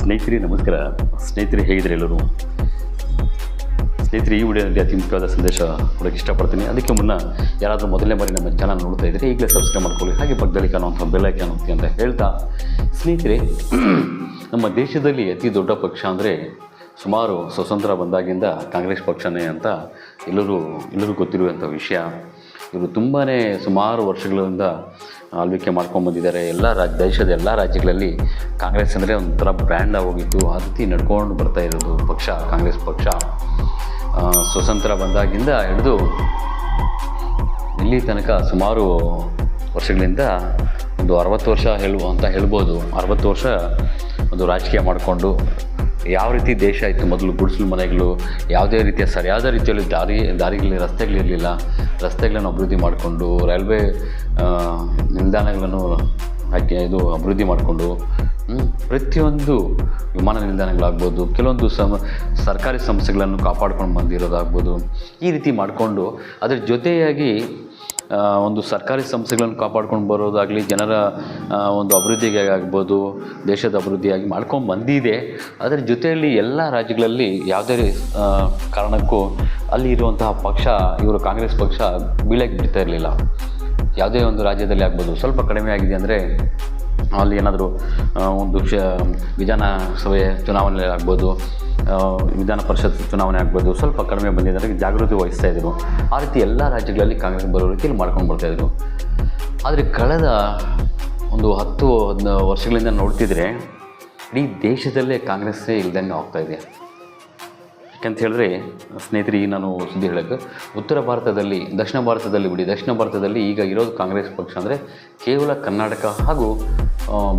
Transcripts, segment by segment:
ಸ್ನೇಹಿತರೆ ನಮಸ್ಕಾರ. ಸ್ನೇಹಿತರೆ ಹೇಗಿದ್ರೆ ಎಲ್ಲರೂ? ಸ್ನೇಹಿತರೆ, ಈ ವಿಡಿಯೋದಲ್ಲಿ ಅತಿ ಮುಖ್ಯವಾದ ಸಂದೇಶ ಕೊಡೋಕ್ಕೆ ಇಷ್ಟಪಡ್ತೀನಿ. ಅದಕ್ಕೆ ಮುನ್ನ ಯಾರಾದರೂ ಮೊದಲನೇ ಬಾರಿ ನಮ್ಮ ಚಾನಲ್ ನೋಡ್ತಾ ಇದ್ದರೆ ಈಗಲೇ ಸಬ್ಸ್ಕ್ರೈಬ್ ಮಾಡ್ಕೊಳ್ಳಿ. ಹಾಗೆ ಪಕ್ಕದಲ್ಲಿ ಕಾಣುವಂಥ ಬೆಲ್ ಐಕಾನ್ ಒತ್ತಿ ಅಂತ ಹೇಳ್ತಾ, ಸ್ನೇಹಿತರೆ, ನಮ್ಮ ದೇಶದಲ್ಲಿ ಅತಿ ದೊಡ್ಡ ಪಕ್ಷ ಅಂದರೆ ಸುಮಾರು ಸ್ವತಂತ್ರ ಬಂದಾಗಿಂದ ಕಾಂಗ್ರೆಸ್ ಪಕ್ಷನೇ ಅಂತ ಎಲ್ಲರೂ ಎಲ್ಲರೂ ಗೊತ್ತಿರುವಂಥ ವಿಷಯ. ಇವರು ತುಂಬಾ ಸುಮಾರು ವರ್ಷಗಳಿಂದ ಆಳ್ವಿಕೆ ಮಾಡ್ಕೊಂಡು ಬಂದಿದ್ದಾರೆ. ಎಲ್ಲ ರಾಜ್ಯ ದೇಶದ ಎಲ್ಲ ರಾಜ್ಯಗಳಲ್ಲಿ ಕಾಂಗ್ರೆಸ್ ಅಂದರೆ ಒಂಥರ ಬ್ರ್ಯಾಂಡ್ ಆಗೋಗಿತ್ತು ಆ ರೀತಿ ನಡ್ಕೊಂಡು ಬರ್ತಾ ಇರೋದು ಪಕ್ಷ, ಕಾಂಗ್ರೆಸ್ ಪಕ್ಷ. ಸ್ವತಂತ್ರ ಬಂದಾಗಿಂದ ಹಿಡಿದು ಇಲ್ಲಿ ತನಕ ಸುಮಾರು ವರ್ಷಗಳಿಂದ ಒಂದು ಅರವತ್ತು ವರ್ಷ ಹೇಳುವ ಅಂತ ಹೇಳ್ಬೋದು. ಅರವತ್ತು ವರ್ಷ ಒಂದು ರಾಜಕೀಯ ಮಾಡಿಕೊಂಡು ಯಾವ ರೀತಿ ದೇಶ ಇತ್ತು ಮೊದಲು, ಗುಡಿಸಲು ಮನೆಗಳು, ಯಾವುದೇ ರೀತಿಯ ಸರಿಯಾದ ರೀತಿಯಲ್ಲಿ ದಾರಿ, ದಾರಿಗಳಲ್ಲಿ ರಸ್ತೆಗಳಿರಲಿಲ್ಲ ರಸ್ತೆಗಳನ್ನು ಅಭಿವೃದ್ಧಿ ಮಾಡಿಕೊಂಡು, ರೈಲ್ವೆ ನಿಲ್ದಾಣಗಳನ್ನು ಹಾಕಿ ಇದು ಅಭಿವೃದ್ಧಿ ಮಾಡಿಕೊಂಡು ಪ್ರತಿಯೊಂದು ವಿಮಾನ ನಿಲ್ದಾಣಗಳಾಗ್ಬೋದು, ಕೆಲವೊಂದು ಸಮ, ಸರ್ಕಾರಿ ಸಂಸ್ಥೆಗಳನ್ನು ಕಾಪಾಡ್ಕೊಂಡು ಬಂದಿರೋದಾಗ್ಬೋದು, ಈ ರೀತಿ ಮಾಡಿಕೊಂಡು ಅದರ ಜೊತೆಯಾಗಿ ಒಂದು ಸರ್ಕಾರಿ ಸಂಸ್ಥೆಗಳನ್ನು ಕಾಪಾಡ್ಕೊಂಡು ಬರೋದಾಗಲಿ, ಜನರ ಒಂದು ಅಭಿವೃದ್ಧಿಗೆ ಆಗ್ಬೋದು, ದೇಶದ ಅಭಿವೃದ್ಧಿಯಾಗಿ ಮಾಡ್ಕೊಂಡು ಬಂದಿದೆ. ಅದರ ಜೊತೆಯಲ್ಲಿ ಎಲ್ಲ ರಾಜ್ಯಗಳಲ್ಲಿ ಯಾವುದೇ ಕಾರಣಕ್ಕೂ ಅಲ್ಲಿ ಇರುವಂತಹ ಪಕ್ಷ, ಇವರು ಕಾಂಗ್ರೆಸ್ ಪಕ್ಷ ಬೀಳಕ್ಕೆ ಬಿಡ್ತಾ ಇರಲಿಲ್ಲ. ಯಾವುದೇ ಒಂದು ರಾಜ್ಯದಲ್ಲಿ ಆಗ್ಬೋದು. ಸ್ವಲ್ಪ ಕಡಿಮೆ ಆಗಿದೆ ಅಂದರೆ ಅಲ್ಲಿ ಏನಾದರೂ ಒಂದು ಕ್ಷ ವಿಧಾನಸಭೆ ಚುನಾವಣೆ ಆಗ್ಬೋದು ವಿಧಾನ ಪರಿಷತ್ ಚುನಾವಣೆ ಆಗ್ಬೋದು, ಸ್ವಲ್ಪ ಕಡಿಮೆ ಬಂದಿದ್ದಾರೆ, ಜಾಗೃತಿ ವಹಿಸ್ತಾ ಇದ್ದರು ಆ ರೀತಿ ಎಲ್ಲ ರಾಜ್ಯಗಳಲ್ಲಿ ಕಾಂಗ್ರೆಸ್ ಬರೋ ರೀತಿಯಲ್ಲಿ ಮಾಡ್ಕೊಂಡು ಬರ್ತಾಯಿದ್ರು ಆದರೆ ಕಳೆದ ಒಂದು ಹತ್ತು ಹದಿನ ವರ್ಷಗಳಿಂದ ನೋಡ್ತಿದ್ರೆ, ಇಡೀ ದೇಶದಲ್ಲೇ ಕಾಂಗ್ರೆಸ್ಸೇ ಇಲ್ದಂಗೆ ಆಗ್ತಾಯಿದೆ ಯಾಕಂತ ಹೇಳಿದ್ರೆ, ಸ್ನೇಹಿತರೆ ನಾನು ಸುದ್ದಿ ಹೇಳಕ್ಕೆ, ಉತ್ತರ ಭಾರತದಲ್ಲಿ, ದಕ್ಷಿಣ ಭಾರತದಲ್ಲಿ ಬಿಡಿ, ದಕ್ಷಿಣ ಭಾರತದಲ್ಲಿ ಈಗ ಇರೋದು ಕಾಂಗ್ರೆಸ್ ಪಕ್ಷ ಅಂದರೆ ಕೇವಲ ಕರ್ನಾಟಕ ಹಾಗೂ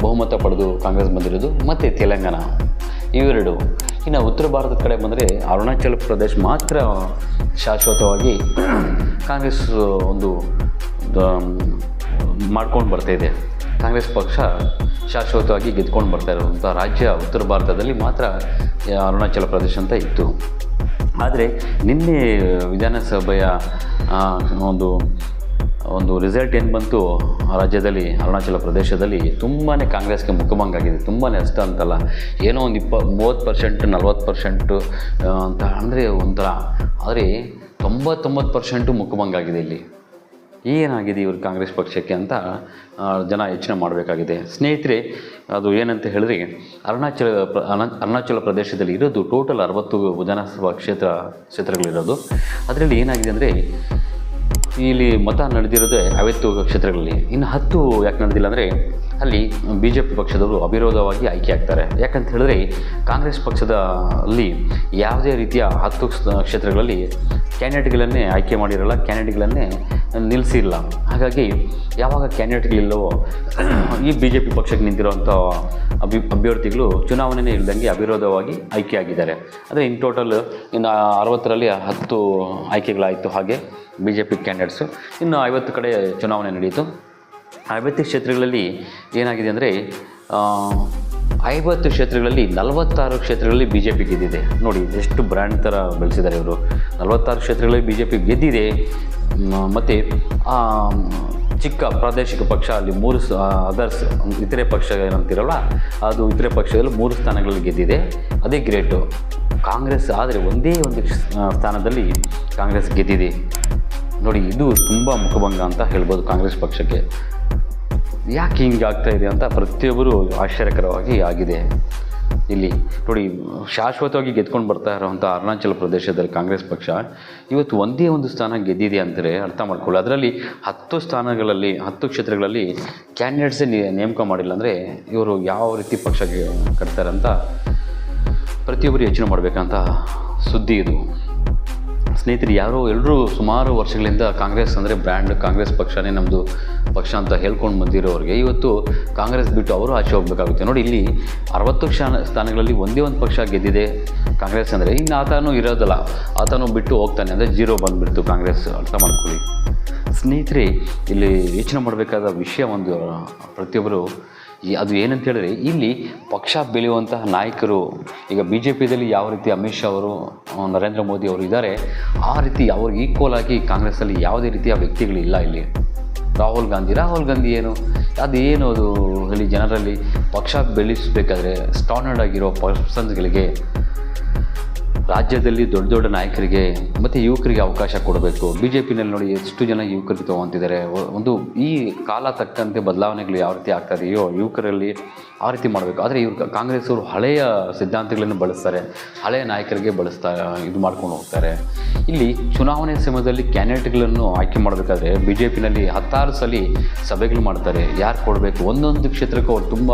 ಬಹುಮತ ಪಡೆದು ಕಾಂಗ್ರೆಸ್ ಬಂದಿರೋದು ಮತ್ತು ತೆಲಂಗಾಣ. ಇವೆರಡು ಇನ್ನು ಉತ್ತರ ಭಾರತದ ಕಡೆ ಬಂದರೆ ಅರುಣಾಚಲ ಪ್ರದೇಶ ಮಾತ್ರ ಶಾಶ್ವತವಾಗಿ ಕಾಂಗ್ರೆಸ್ ಒಂದು ಮಾಡ್ಕೊಂಡು ಬರ್ತಾ ಇದೆ. ಕಾಂಗ್ರೆಸ್ ಪಕ್ಷ ಶಾಶ್ವತವಾಗಿ ಗೆದ್ಕೊಂಡು ಬರ್ತಾ ಇರುವಂಥ ರಾಜ್ಯ ಉತ್ತರ ಭಾರತದಲ್ಲಿ ಮಾತ್ರ ಅರುಣಾಚಲ ಪ್ರದೇಶ ಅಂತ ಇತ್ತು. ಆದರೆ ನಿನ್ನೆ ವಿಧಾನಸಭೆಯ ಒಂದು ಒಂದು ರಿಸಲ್ಟ್ ಏನು ಬಂತು? ರಾಜ್ಯದಲ್ಲಿ, ಅರುಣಾಚಲ ಪ್ರದೇಶದಲ್ಲಿ ತುಂಬಾ ಕಾಂಗ್ರೆಸ್ಗೆ ಮುಖಭಂಗಾಗಿದೆ ತುಂಬಾ ಅಷ್ಟ ಅಂತಲ್ಲ. ಏನೋ ಒಂದು ಇಪ್ಪ ಮೂವತ್ತು ಪರ್ಸೆಂಟ್, ನಲ್ವತ್ತು ಪರ್ಸೆಂಟು ಅಂತ ಅಂದರೆ ಒಂಥರ, ಆದರೆ ತೊಂಬತ್ತೊಂಬತ್ತು ಪರ್ಸೆಂಟು ಮುಖಭಂಗಾಗಿದೆ ಇಲ್ಲಿ. ಏನಾಗಿದೆ ಇವರು ಕಾಂಗ್ರೆಸ್ ಪಕ್ಷಕ್ಕೆ ಅಂತ ಜನ ಯೋಚನೆ ಮಾಡಬೇಕಾಗಿದೆ. ಸ್ನೇಹಿತರೆ, ಅದು ಏನಂತ ಹೇಳಿದ್ರೆ, ಅರುಣಾಚಲ ಅರುಣಾಚಲ ಪ್ರದೇಶದಲ್ಲಿ ಇರೋದು ಟೋಟಲ್ ಅರವತ್ತು ವಿಧಾನಸಭಾ ಕ್ಷೇತ್ರ, ಕ್ಷೇತ್ರಗಳಿರೋದು. ಅದರಲ್ಲಿ ಏನಾಗಿದೆ ಅಂದರೆ ಇಲ್ಲಿ ಮತ ನಡೆದಿರೋದೇ ಐವತ್ತು ಕ್ಷೇತ್ರಗಳಲ್ಲಿ. ಇನ್ನು ಹತ್ತು ಯಾಕೆ ನಡೆದಿಲ್ಲ ಅಂದರೆ ಅಲ್ಲಿ ಬಿ ಜೆ ಪಿ ಪಕ್ಷದವರು ಅವಿರೋಧವಾಗಿ ಆಯ್ಕೆ ಆಗ್ತಾರೆ. ಯಾಕಂತ ಹೇಳಿದ್ರೆ ಕಾಂಗ್ರೆಸ್ ಪಕ್ಷದ ಅಲ್ಲಿ ಯಾವುದೇ ರೀತಿಯ ಹತ್ತು ಕ್ಷ- ಕ್ಷೇತ್ರಗಳಲ್ಲಿ ಕ್ಯಾಂಡಿಡೇಟ್ಗಳನ್ನೇ ಆಯ್ಕೆ ಮಾಡಿರಲ್ಲ, ಕ್ಯಾಂಡಿಡೇಟ್ಗಳನ್ನೇ ನಿಲ್ಲಿಸಿಲ್ಲ ಹಾಗಾಗಿ ಯಾವಾಗ ಕ್ಯಾಂಡಿಡೇಟ್ಗಳಿಲ್ಲವೋ ಈ ಬಿ ಜೆ ಪಿ ಪಕ್ಷಕ್ಕೆ ನಿಂತಿರುವಂಥ ಅಭಿ ಅಭ್ಯರ್ಥಿಗಳು ಚುನಾವಣೆನೇ ಇಲ್ಲದಂಗೆ ಅವಿರೋಧವಾಗಿ ಆಯ್ಕೆಯಾಗಿದ್ದಾರೆ ಅಂದರೆ ಇನ್ ಟೋಟಲ್ ಇನ್ನು ಅರವತ್ತರಲ್ಲಿ ಹತ್ತು ಆಯ್ಕೆಗಳಾಯಿತು ಹಾಗೆ. B J P candidates. ಇನ್ನು ಐವತ್ತು ಕಡೆ ಚುನಾವಣೆ ನಡೆಯಿತು ಐವತ್ತು ಕ್ಷೇತ್ರಗಳಲ್ಲಿ ಏನಾಗಿದೆ ಅಂದರೆ ಐವತ್ತು ಕ್ಷೇತ್ರಗಳಲ್ಲಿ ನಲವತ್ತಾರು ಕ್ಷೇತ್ರಗಳಲ್ಲಿ ಬಿ ಜೆ ಪಿ ಗೆದ್ದಿದೆ. ನೋಡಿ, ಎಷ್ಟು ಬ್ರ್ಯಾಂಡ್ ಥರ ಬೆಳೆಸಿದ್ದಾರೆ ಇವರು. ನಲವತ್ತಾರು ಕ್ಷೇತ್ರಗಳಲ್ಲಿ ಬಿ ಜೆ ಪಿ ಗೆದ್ದಿದೆ ಮತ್ತು ಚಿಕ್ಕ ಪ್ರಾದೇಶಿಕ ಪಕ್ಷ, ಅಲ್ಲಿ ಮೂರು ಅದರ್ಸ್ ಇತರೆ ಪಕ್ಷ ಏನಂತಿರಲ್ಲ ಅದು ಇತರೆ ಪಕ್ಷದಲ್ಲಿ ಮೂರು ಸ್ಥಾನಗಳಲ್ಲಿ ಗೆದ್ದಿದೆ. ಅದೇ ಗ್ರೇಟು. ಕಾಂಗ್ರೆಸ್ ಆದರೆ ಒಂದೇ ಒಂದು ಸ್ಥಾನದಲ್ಲಿ ಕಾಂಗ್ರೆಸ್ ಗೆದ್ದಿದೆ. ನೋಡಿ, ಇದು ತುಂಬ ಮುಖಭಂಗ ಅಂತ ಹೇಳ್ಬೋದು ಕಾಂಗ್ರೆಸ್ ಪಕ್ಷಕ್ಕೆ. ಯಾಕೆ ಹಿಂಗೆ ಆಗ್ತಾ ಇದೆ ಅಂತ ಪ್ರತಿಯೊಬ್ಬರು ಆಶ್ಚರ್ಯಕರವಾಗಿ ಆಗಿದೆ. ಇಲ್ಲಿ ನೋಡಿ, ಶಾಶ್ವತವಾಗಿ ಗೆದ್ಕೊಂಡು ಬರ್ತಾ ಇರೋವಂಥ ಅರುಣಾಚಲ ಪ್ರದೇಶದಲ್ಲಿ ಕಾಂಗ್ರೆಸ್ ಪಕ್ಷ ಇವತ್ತು ಒಂದೇ ಒಂದು ಸ್ಥಾನ ಗೆದ್ದಿದೆ ಅಂದರೆ ಅರ್ಥ ಮಾಡ್ಕೊಳ್ಳಿ. ಅದರಲ್ಲಿ ಹತ್ತು ಸ್ಥಾನಗಳಲ್ಲಿ, ಹತ್ತು ಕ್ಷೇತ್ರಗಳಲ್ಲಿ ಕ್ಯಾಂಡಿಡೇಟ್ಸೇ ನೇಮಕ ಮಾಡಿಲ್ಲ ಅಂದರೆ ಇವರು ಯಾವ ರೀತಿ ಪಕ್ಷಕ್ಕೆ ಕಟ್ತಾರೆ ಅಂತ ಪ್ರತಿಯೊಬ್ಬರು ಯೋಚನೆ ಮಾಡಬೇಕಂತ ಸುದ್ದಿ ಇದು. ಸ್ನೇಹಿತರು, ಯಾರೋ ಎಲ್ಲರೂ ಸುಮಾರು ವರ್ಷಗಳಿಂದ ಕಾಂಗ್ರೆಸ್ ಅಂದರೆ ಬ್ರ್ಯಾಂಡ್, ಕಾಂಗ್ರೆಸ್ ಪಕ್ಷನೇ ನಮ್ಮದು ಪಕ್ಷ ಅಂತ ಹೇಳ್ಕೊಂಡು ಬಂದಿರೋರಿಗೆ ಇವತ್ತು ಕಾಂಗ್ರೆಸ್ ಬಿಟ್ಟು ಅವರು ಆಚೆ ಹೋಗಬೇಕಾಗುತ್ತೆ. ನೋಡಿ, ಇಲ್ಲಿ ಅರವತ್ತು ಕ್ಷಾನ ಸ್ಥಾನಗಳಲ್ಲಿ ಒಂದೇ ಒಂದು ಪಕ್ಷ ಗೆದ್ದಿದೆ ಕಾಂಗ್ರೆಸ್ ಅಂದರೆ. ಇನ್ನು ಆತನೂ ಇರೋದಲ್ಲ, ಆತನು ಬಿಟ್ಟು ಹೋಗ್ತಾನೆ ಅಂದರೆ ಜೀರೋ ಬಂದುಬಿಡ್ತು ಕಾಂಗ್ರೆಸ್ ಅರ್ಥ ಮಾಡ್ಕೊಳ್ಳಿ. ಸ್ನೇಹಿತರೆ, ಇಲ್ಲಿ ಯೋಚನೆ ಮಾಡಬೇಕಾದ ವಿಷಯ ಒಂದು, ಪ್ರತಿಯೊಬ್ಬರು ಈ- ಅದು ಏನಂತ ಹೇಳಿದ್ರೆ, ಇಲ್ಲಿ ಪಕ್ಷ ಬೆಳೆಯುವಂತಹ ನಾಯಕರು, ಈಗ ಬಿ ಜೆ ಪಿದಲ್ಲಿ ಯಾವ ರೀತಿ ಅಮಿತ್ ಶಾ ಅವರು ನರೇಂದ್ರ ಮೋದಿ ಅವರು ಇದ್ದಾರೆ, ಆ ರೀತಿ ಅವ್ರಿಗೆ ಈಕ್ವಲ್ ಆಗಿ ಕಾಂಗ್ರೆಸ್ಸಲ್ಲಿ ಯಾವುದೇ ರೀತಿಯ ವ್ಯಕ್ತಿಗಳಿಲ್ಲ ಇಲ್ಲಿ. ರಾಹುಲ್ ಗಾಂಧಿ ರಾಹುಲ್ ಗಾಂಧಿ ಏನು? ಅದು ಏನು ಅದು? ಇಲ್ಲಿ ಜನರಲ್ಲಿ ಪಕ್ಷ ಬೆಳೆಸಬೇಕಾದ್ರೆ ಸ್ಟಾಂಡರ್ಡ್ ಆಗಿರೋ ಪರ್ಸನ್ಸ್ಗಳಿಗೆ ರಾಜ್ಯದಲ್ಲಿ ದೊಡ್ಡ ದೊಡ್ಡ ನಾಯಕರಿಗೆ ಮತ್ತು ಯುವಕರಿಗೆ ಅವಕಾಶ ಕೊಡಬೇಕು. ಬಿ ಜೆ ಪಿನಲ್ಲಿ ನೋಡಿ ಎಷ್ಟು ಜನ ಯುವಕರಿಗೆ ತೊಗೊತಿದ್ದಾರೆ. ಒಂದು ಈ ಕಾಲ ತಕ್ಕಂತೆ ಬದಲಾವಣೆಗಳು ಯಾವ ರೀತಿ ಆಗ್ತಾ ಇದೆಯೋ ಯುವಕರಲ್ಲಿ ಆ ರೀತಿ ಮಾಡಬೇಕು. ಆದರೆ ಇವ್ರು ಕಾಂಗ್ರೆಸ್ ಅವರು ಹಳೆಯ ಸಿದ್ಧಾಂತಗಳನ್ನು ಬಳಸ್ತಾರೆ. ಹಳೆಯ ನಾಯಕರಿಗೆ ಬಳಸ್ತಾ, ಇದು ಮಾಡ್ಕೊಂಡು ಹೋಗ್ತಾರೆ. ಇಲ್ಲಿ ಚುನಾವಣೆ ಸಮಯದಲ್ಲಿ ಕ್ಯಾಂಡಿಡೇಟ್ಗಳನ್ನು ಆಯ್ಕೆ ಮಾಡಬೇಕಾದ್ರೆ ಬಿ ಜೆ ಪಿನಲ್ಲಿ ಹತ್ತಾರು ಸಲ ಸಭೆಗಳು ಮಾಡ್ತಾರೆ. ಯಾರು ಕೊಡಬೇಕು? ಒಂದೊಂದು ಕ್ಷೇತ್ರಕ್ಕೂ ಅವ್ರು ತುಂಬ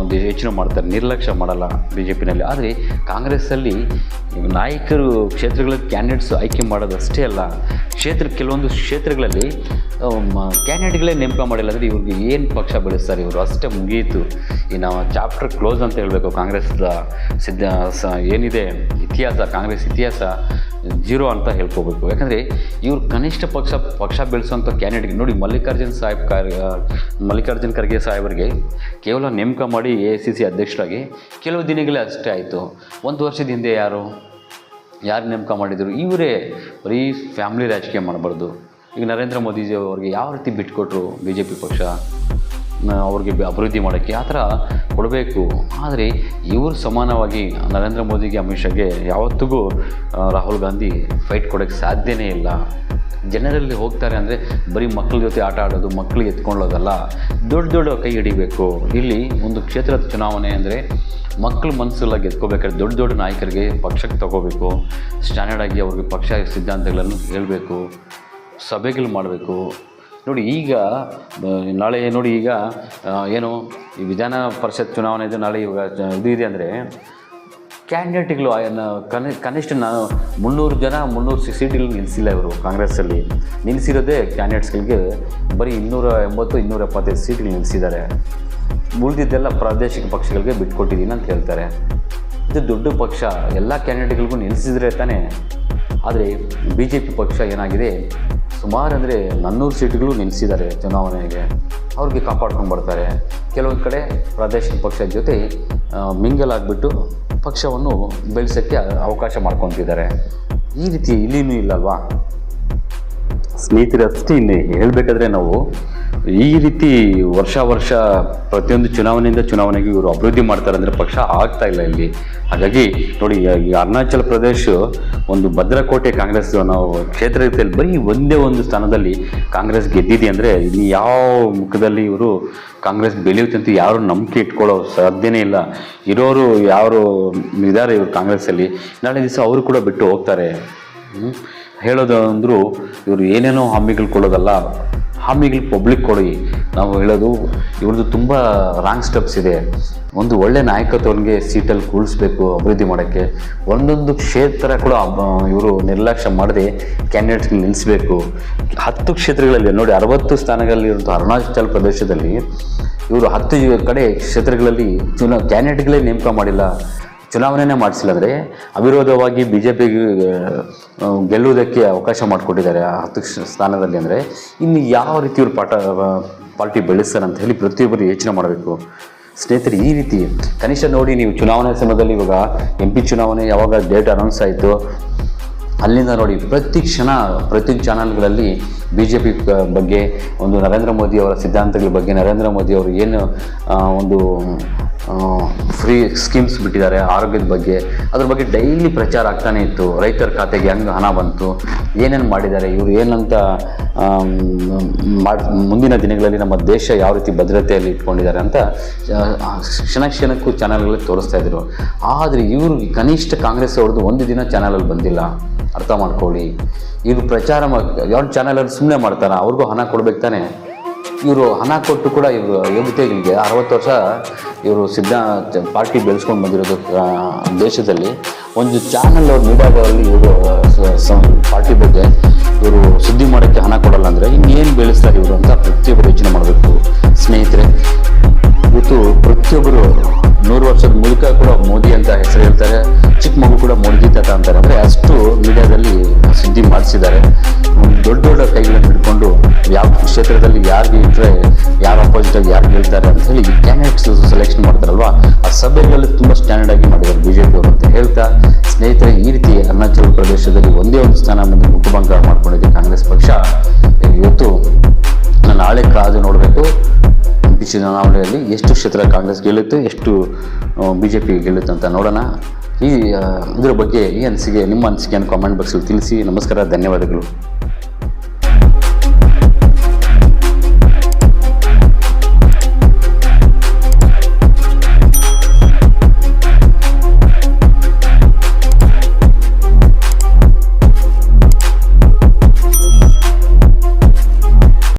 ಒಂದು ಯೋಚನೆ ಮಾಡ್ತಾರೆ. ನಿರ್ಲಕ್ಷ್ಯ ಮಾಡಲ್ಲ ಬಿ ಜೆ ಪಿನಲ್ಲಿ ಆದರೆ ಕಾಂಗ್ರೆಸ್ಸಲ್ಲಿ ನಾಯಕರು ಕ್ಷೇತ್ರಗಳ ಕ್ಯಾಂಡಿಡೇಟ್ಸ್ ಆಯ್ಕೆ ಮಾಡೋದಷ್ಟೇ ಅಲ್ಲ. ಕ್ಷೇತ್ರ, ಕೆಲವೊಂದು ಕ್ಷೇತ್ರಗಳಲ್ಲಿ ಕ್ಯಾಂಡಿಡೇಟ್ಗಳೇ ನೇಮಕ ಮಾಡಿಲ್ಲ. ಅಂದರೆ ಇವ್ರಿಗೆ ಏನು ಪಕ್ಷ ಬೆಳೆಸ್ತಾರೆ ಇವರು? ಅಷ್ಟೇ ಮುಗಿಯಿತು ಈ ನಾವು ಚಾಪ್ಟರ್ ಕ್ಲೋಸ್ ಅಂತ ಹೇಳಬೇಕು. ಕಾಂಗ್ರೆಸ್ದ ಸಿದ್ಧ, ಸ, ಏನಿದೆ? ಇತಿಹಾಸ, ಕಾಂಗ್ರೆಸ್ ಇತಿಹಾಸ ಜೀರೋ ಅಂತ ಹೇಳ್ಕೋಬೇಕು. ಯಾಕಂದರೆ ಇವ್ರು ಕನಿಷ್ಠ ಪಕ್ಷ ಪಕ್ಷ ಬೆಳೆಸುವಂಥ ಕ್ಯಾಂಡಿಡೇಟ್ ನೋಡಿ ಮಲ್ಲಿಕಾರ್ಜುನ್ ಸಾಹೇಬ್ ಕಾರ್ ಮಲ್ಲಿಕಾರ್ಜುನ್ ಖರ್ಗೆ ಸಾಹೇಬರಿಗೆ ಕೇವಲ ನೇಮಕ ಮಾಡಿ ಎ ಸಿ ಸಿ ಅಧ್ಯಕ್ಷರಾಗಿ ಕೆಲವು ದಿನಗಳೇ ಅಷ್ಟೇ ಆಯಿತು. ಒಂದು ವರ್ಷದ ಹಿಂದೆ ಯಾರು? ಯಾರು ನೇಮಕ ಮಾಡಿದರು? ಇವರೇ ಬರೀ ಫ್ಯಾಮ್ಲಿ ರಾಜಕೀಯ ಮಾಡಬಾರ್ದು. ಈಗ ನರೇಂದ್ರ ಮೋದಿಜಿ ಅವ್ರಿಗೆ ಯಾವ ರೀತಿ ಬಿಟ್ಕೊಟ್ರು ಬಿ ಜೆ ಪಿ ಪಕ್ಷ ಅವ್ರಿಗೆ ಅಭಿವೃದ್ಧಿ ಮಾಡೋಕ್ಕೆ ಆ ಥರ ಕೊಡಬೇಕು. ಆದರೆ ಇವರು ಸಮಾನವಾಗಿ ನರೇಂದ್ರ ಮೋದಿಗೆ, ಅಮಿತ್ ಶಾಗೆ ಯಾವತ್ತಿಗೂ ರಾಹುಲ್ ಗಾಂಧಿ ಫೈಟ್ ಕೊಡೋಕ್ಕೆ ಸಾಧ್ಯನೇ ಇಲ್ಲ. ಜನರಲ್ಲಿ ಹೋಗ್ತಾರೆ ಅಂದರೆ ಬರೀ ಮಕ್ಕಳ ಜೊತೆ ಆಟ ಆಡೋದು ಮಕ್ಕಳಿಗೆ ಎತ್ಕೊಳ್ಳೋದಲ್ಲ. ದೊಡ್ಡ ದೊಡ್ಡ ಕೈ ಹಿಡಿಬೇಕು. ಇಲ್ಲಿ ಒಂದು ಕ್ಷೇತ್ರದ ಚುನಾವಣೆ ಅಂದರೆ ಮಕ್ಕಳ ಮನಸ್ಸೆಲ್ಲ ಗೆದ್ಕೋಬೇಕಾದ್ರೆ ದೊಡ್ಡ ದೊಡ್ಡ ನಾಯಕರಿಗೆ ಪಕ್ಷಕ್ಕೆ ತಗೋಬೇಕು. ಸ್ಟ್ಯಾಂಡರ್ಡಾಗಿ ಅವ್ರಿಗೆ ಪಕ್ಷ ಸಿದ್ಧಾಂತಗಳನ್ನು ಹೇಳಬೇಕು. ಸಭೆಗಳು ಮಾಡಬೇಕು. ನೋಡಿ ಈಗ ನಾಳೆ ನೋಡಿ ಈಗ ಏನು, ಈ ವಿಧಾನ ಪರಿಷತ್ ಚುನಾವಣೆ ಇದೆ ನಾಳೆ ಇವಾಗ ಇದು ಇದೆ ಅಂದರೆ, ಕ್ಯಾಂಡಿಡೇಟ್ಗಳು ಕನಿ, ಕನಿಷ್ಠ ನಾನು ಮುನ್ನೂರು ಜನ, ಮುನ್ನೂರು ಸೀಟ್ಗಳು ನಿಲ್ಲಿಸಿಲ್ಲ ಇವರು ಕಾಂಗ್ರೆಸ್ಸಲ್ಲಿ. ನಿಲ್ಲಿಸಿರೋದೇ ಕ್ಯಾಂಡಿಡೇಟ್ಸ್ಗಳಿಗೆ ಬರೀ ಇನ್ನೂರ ಎಂಬತ್ತು, ಇನ್ನೂರ ಎಪ್ಪತ್ತೈದು ಸೀಟ್ಗಳು ನಿಲ್ಲಿಸಿದ್ದಾರೆ ಉಳಿದಿದ್ದೆಲ್ಲ ಪ್ರಾದೇಶಿಕ ಪಕ್ಷಗಳಿಗೆ ಬಿಟ್ಕೊಟ್ಟಿದ್ದೀನಿ ಅಂತ ಹೇಳ್ತಾರೆ. ಇದು ದೊಡ್ಡ ಪಕ್ಷ, ಎಲ್ಲ ಕ್ಯಾಂಡಿಡೇಟ್ಗಳಿಗೂ ನಿಲ್ಲಿಸಿದ್ರೆ ತಾನೇ. ಆದರೆ ಬಿ ಜೆ ಪಿ ಪಕ್ಷ ಏನಾಗಿದೆ ಸುಮಾರು ಅಂದರೆ ನನ್ನೂರು ಸೀಟ್ಗಳು ನಿಲ್ಲಿಸಿದ್ದಾರೆ ಚುನಾವಣೆಗೆ. ಅವ್ರಿಗೆ ಕಾಪಾಡ್ಕೊಂಡು ಬರ್ತಾರೆ. ಕೆಲವೊಂದು ಕಡೆ ಪ್ರಾದೇಶಿಕ ಪಕ್ಷದ ಜೊತೆ ಮಿಂಗಲ್ ಆಗಿಬಿಟ್ಟು ಪಕ್ಷವನ್ನು ಬೆಳೆಸೋಕ್ಕೆ ಅವಕಾಶ ಮಾಡ್ಕೊತಿದ್ದಾರೆ. ಈ ರೀತಿ ಇಲ್ಲಿನೂ ಇಲ್ಲಲ್ವಾ? ಸ್ನೇಹಿತರಷ್ಟೇ ಇನ್ನೇ ಹೇಳಬೇಕಾದ್ರೆ ನಾವು ಈ ರೀತಿ ವರ್ಷ ವರ್ಷ ಪ್ರತಿಯೊಂದು ಚುನಾವಣೆಯಿಂದ ಚುನಾವಣೆಗೆ ಇವರು ಅಭಿವೃದ್ಧಿ ಮಾಡ್ತಾರೆ ಅಂದರೆ ಪಕ್ಷ ಆಗ್ತಾ ಇಲ್ಲ ಇಲ್ಲಿ. ಹಾಗಾಗಿ ನೋಡಿ ಈ ಅರುಣಾಚಲ ಪ್ರದೇಶ ಒಂದು ಭದ್ರಕೋಟೆ ಕಾಂಗ್ರೆಸ್ ನಾವು ಕ್ಷೇತ್ರ ರೀತಿಯಲ್ಲಿ ಬರೀ ಒಂದೇ ಒಂದು ಸ್ಥಾನದಲ್ಲಿ ಕಾಂಗ್ರೆಸ್ ಗೆದ್ದಿದೆ ಅಂದರೆ ಇಲ್ಲಿ ಯಾವ ಮುಖದಲ್ಲಿ ಇವರು ಕಾಂಗ್ರೆಸ್ ಬೆಳೆಯುತ್ತೆ ಅಂತ ಯಾರು ನಂಬಿಕೆ ಇಟ್ಕೊಳ್ಳೋ ಸಾಧ್ಯನೇ ಇಲ್ಲ. ಇರೋರು ಯಾರು ಇದ್ದಾರೆ ಇವರು ಕಾಂಗ್ರೆಸ್ಸಲ್ಲಿ. ನಾಳೆ ದಿವಸ ಅವರು ಕೂಡ ಬಿಟ್ಟು ಹೋಗ್ತಾರೆ? ಹೇಳೋದು ಅಂದರೂ ಇವರು ಏನೇನೋ ಹಾಮಿಗಳು ಕೊಡೋದಲ್ಲ, ಹಾಮಿಗಳು ಪಬ್ಲಿಕ್ ಕೊಡಿ. ನಾವು ಹೇಳೋದು, ಇವ್ರದ್ದು ತುಂಬ ರಾಂಗ್ ಸ್ಟೆಪ್ಸ್ ಇದೆ. ಒಂದು ಒಳ್ಳೆ ನಾಯಕತ್ವನಿಗೆ ಸೀಟಲ್ಲಿ ಕೂಡಿಸ್ಬೇಕು ಅಭಿವೃದ್ಧಿ ಮಾಡೋಕ್ಕೆ. ಒಂದೊಂದು ಕ್ಷೇತ್ರ ಕೂಡ ಇವರು ನಿರ್ಲಕ್ಷ್ಯ ಮಾಡದೆ ಕ್ಯಾಂಡಿಡೇಟ್ಸ್ ನಿಲ್ಲಿಸಬೇಕು ಹತ್ತು ಕ್ಷೇತ್ರಗಳಲ್ಲಿ, ನೋಡಿ ಅರವತ್ತು ಸ್ಥಾನಗಳಲ್ಲಿರುವಂಥ ಅರುಣಾಚಲ ಪ್ರದೇಶದಲ್ಲಿ ಇವರು ಹತ್ತು ಕಡೆ ಕ್ಷೇತ್ರಗಳಲ್ಲಿ ಚುನಾ ಕ್ಯಾಂಡಿಡೇಟ್ಗಳೇ ನೇಮಕ ಮಾಡಿಲ್ಲ. ಚುನಾವಣೆನೇ ಮಾಡಿಸಿಲ್ಲ ಅಂದರೆ ಅವಿರೋಧವಾಗಿ ಬಿ ಜೆ ಪಿಗೆ ಗೆಲ್ಲುವುದಕ್ಕೆ ಅವಕಾಶ ಮಾಡಿಕೊಟ್ಟಿದ್ದಾರೆ ಆ ಹತ್ತು ಸ್ಥಾನದಲ್ಲಿ ಅಂದರೆ. ಇನ್ನು ಯಾವ ರೀತಿ ಇವ್ರು ಪಾಠ ಪಾರ್ಟಿ ಬೆಳೆಸ್ತಾರೆ ಅಂತ ಹೇಳಿ ಪ್ರತಿಯೊಬ್ಬರು ಯೋಚನೆ ಮಾಡಬೇಕು. ಸ್ನೇಹಿತರೆ, ಈ ರೀತಿ ಕನಿಷ್ಠ ನೋಡಿ ನೀವು ಚುನಾವಣೆ ಸಮಯದಲ್ಲಿ ಇವಾಗ ಎಂ ಪಿ ಚುನಾವಣೆ ಯಾವಾಗ ಡೇಟ್ ಅನೌನ್ಸ್ ಆಯಿತು, ಅಲ್ಲಿಂದ ನೋಡಿ ಪ್ರತಿ ಕ್ಷಣ, ಪ್ರತಿ ಚಾನಲ್ಗಳಲ್ಲಿ ಬಿ ಜೆ ಪಿ ಬಗ್ಗೆ ಒಂದು ನರೇಂದ್ರ ಮೋದಿ ಅವರ ಸಿದ್ಧಾಂತಗಳ ಬಗ್ಗೆ ನರೇಂದ್ರ ಮೋದಿ ಅವರು ಏನು ಒಂದು ಫ್ರೀ ಸ್ಕೀಮ್ಸ್ ಬಿಟ್ಟಿದ್ದಾರೆ, ಆರೋಗ್ಯದ ಬಗ್ಗೆ. ಅದ್ರ ಬಗ್ಗೆ ಡೈಲಿ ಪ್ರಚಾರ ಆಗ್ತಾನೆ ಇತ್ತು. ರೈತರ ಖಾತೆಗೆ ಹೆಂಗೆ ಹಣ ಬಂತು, ಏನೇನು ಮಾಡಿದ್ದಾರೆ, ಇವರು ಏನಂತ ಮಾಡಿ, ಮುಂದಿನ ದಿನಗಳಲ್ಲಿ ನಮ್ಮ ದೇಶ ಯಾವ ರೀತಿ ಭದ್ರತೆಯಲ್ಲಿ ಇಟ್ಕೊಂಡಿದ್ದಾರೆ ಅಂತ ಕ್ಷಣ ಕ್ಷಣಕ್ಕೂ ಚಾನಲ್ಗಳಲ್ಲಿ ತೋರಿಸ್ತಾ ಇದ್ರು. ಆದರೆ ಇವರು ಕನಿಷ್ಠ ಕಾಂಗ್ರೆಸ್ ಅವ್ರದ್ದು ಒಂದು ದಿನ ಚಾನಲಲ್ಲಿ ಬಂದಿಲ್ಲ. ಅರ್ಥ ಮಾಡ್ಕೊಳ್ಳಿ. ಇವರು ಪ್ರಚಾರ ಯಾವ ಚಾನಲಲ್ಲಿ ಸುಮ್ಮನೆ ಮಾಡ್ತಾರ? ಅವ್ರಿಗೂ ಹಣ ಕೊಡ್ಬೇಕು ತಾನೆ? ಇವರು ಹಣ ಕೊಟ್ಟು ಕೂಡ ಇವರು ಯೋಗ್ಯತೆಗಳಿಗೆ ಅರವತ್ತು ವರ್ಷ ಇವರು ಸಿದ್ಧ ಪಾರ್ಟಿ ಬೆಳೆಸ್ಕೊಂಡು ಬಂದಿರೋದು ದೇಶದಲ್ಲಿ. ಒಂದು ಚಾನಲ್ ಅವ್ರ ಮೀಡಿಯಾಗಳಲ್ಲಿ ಇವರು ಪಾರ್ಟಿ ಬಗ್ಗೆ ಇವರು ಸುದ್ದಿ ಮಾಡೋಕ್ಕೆ ಹಣ ಕೊಡಲ್ಲ ಅಂದರೆ ಇನ್ನೇನು ಬೆಳೆಸ್ತಾರೆ ಇವರು ಅಂತ ಪ್ರತಿಯೊಬ್ಬರು ಯೋಚನೆ ಮಾಡಬೇಕು. ಸ್ನೇಹಿತರೆ, ಇವತ್ತು ಪ್ರತಿಯೊಬ್ಬರು ನೂರು ವರ್ಷದ ಮುದುಕ ಕೂಡ ಮೋದಿ ಅಂತ ಹೆಸರು ಹೇಳ್ತಾರೆ, ಚಿಕ್ಕ ಮಗು ಕೂಡ ಮೋದಿ ತಾತ ಅಂತಾರೆ. ಅಂದರೆ ಅಷ್ಟು ಮೀಡಿಯಾದಲ್ಲಿ ಸುದ್ದಿ ಮಾಡಿಸಿದ್ದಾರೆ. ದೊಡ್ಡ ದೊಡ್ಡ ಕೈಗಳನ್ನು ಹಿಡ್ಕೊಂಡು ಯಾವ ಕ್ಷೇತ್ರದಲ್ಲಿ ಯಾರಿಗೆ ಇಟ್ಟರೆ ಯಾರು ಅಪೋಸಿಟ್ ಆಗಿ ಯಾರು ಹೇಳ್ತಾರೆ ಅಂತ ಹೇಳಿ ಕ್ಯಾಂಡಿಡೇಟ್ಸ್ ಸೆಲೆಕ್ಷನ್ ಮಾಡ್ತಾರಲ್ವಾ? ಆ ಸಭೆಗಳಲ್ಲಿ ತುಂಬ ಸ್ಟ್ಯಾಂಡರ್ಡ್ ಆಗಿ ಮಾಡಿದ್ದಾರೆ ಬಿ ಜೆ ಅಂತ ಹೇಳ್ತಾ, ಸ್ನೇಹಿತರೆ, ಈ ರೀತಿ ಅರುಣಾಚಲ ಪ್ರದೇಶದಲ್ಲಿ ಒಂದೇ ಒಂದು ಸ್ಥಾನ ಬಂದು ಮುಖಭಂಗ ಮಾಡ್ಕೊಂಡಿದೆ ಕಾಂಗ್ರೆಸ್ ಪಕ್ಷ. ಇವತ್ತು ನಾನು ನಾಳೆ ಕಾದು ನೋಡಬೇಕು. ಬಿ ಚುನಾವಣೆಯಲ್ಲಿ ಎಷ್ಟು ಕ್ಷೇತ್ರ ಕಾಂಗ್ರೆಸ್ ಗೆಲ್ಲುತ್ತೆ, ಎಷ್ಟು ಬಿ ಜೆ ಪಿ ಗೆಲ್ಲುತ್ತೆ ಅಂತ ನೋಡೋಣ. ಈ ಇದರ ಬಗ್ಗೆ ಈ ಅನಿಸಿಕೆ, ನಿಮ್ಮ ಅನಿಸಿಕೆಯನ್ನು ಕಾಮೆಂಟ್ ಬಾಕ್ಸಲ್ಲಿ ತಿಳಿಸಿ. ನಮಸ್ಕಾರ, ಧನ್ಯವಾದಗಳು.